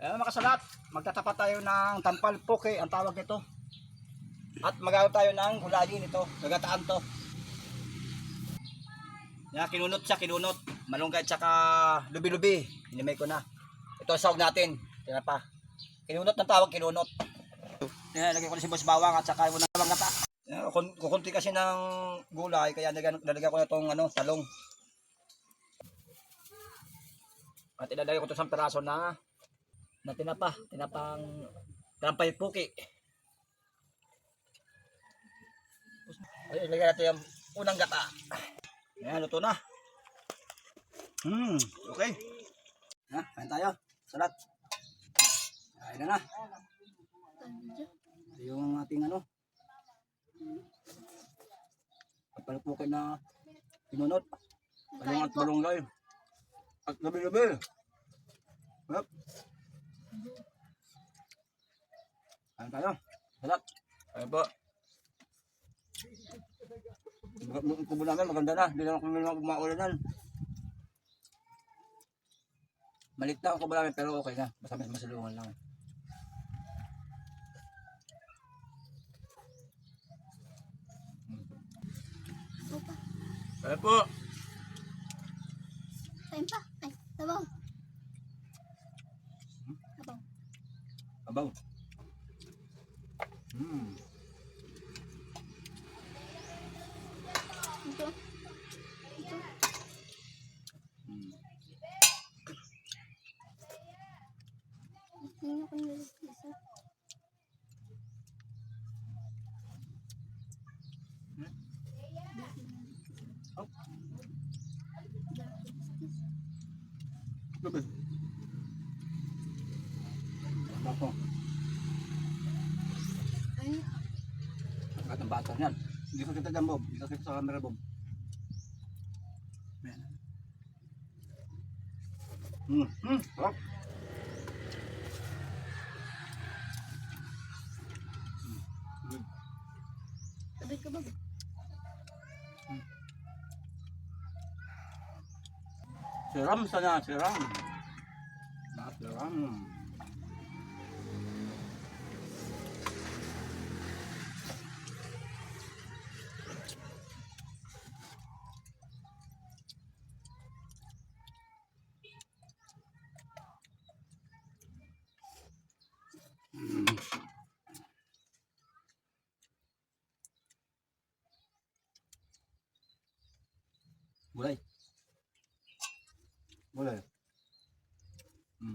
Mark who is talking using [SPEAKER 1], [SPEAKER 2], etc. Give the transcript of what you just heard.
[SPEAKER 1] Eh, makasalat, magtatapat tayo ng tampal poke, ang tawag nito. At magagawa tayo ng gulayin ito, gagataan to. Yan, kinunot siya, kinunot. Malunggay tsaka lubi-lubi. Hinimay ko na. Ito ang sahog natin. Tira pa. Kinunot ng tawag, kinunot. Yan, lagay ko na si Boss Bawang at saka yung mga gata. Kukun- kukunti kasi ng gulay, kaya nalagyan ko na itong ano, talong. At ilalagay ko ito sa peraso na na tinapa, tinapang trampay puki. Ay, ilagay natin yung unang gata. Ayan, luto na. Hmm, okay. Ha, kain tayo. Salat. Kain na na. Ito yung ating ano. Kapalpukin na pinunot. Balong at balonggay. At gabi-gabi. Hop. Kain tayo. Salat. Kain po. Kubo namin maganda na. Hindi naman kami maulanan. Malit na ang kubo namin pero okay na. Basta mas masalungan lang. Kaya po.
[SPEAKER 2] Kain pa. Ay, sabaw.
[SPEAKER 1] Abaw. Hmm.
[SPEAKER 2] Ito. Ito.
[SPEAKER 1] Hmm.
[SPEAKER 2] Hindi ako nilagisa.
[SPEAKER 1] Oh. Gabi. Bako. Bata niyan. Hindi ko kita dyan, Bob. Hindi ko kita sa camera, Bob. Ayan. Hmm. Hmm. Sarap.
[SPEAKER 2] sabay ka ba?
[SPEAKER 1] Siram sana, siram. Nah, siram. Hmm. Vô đây. Vô đây. Ừ.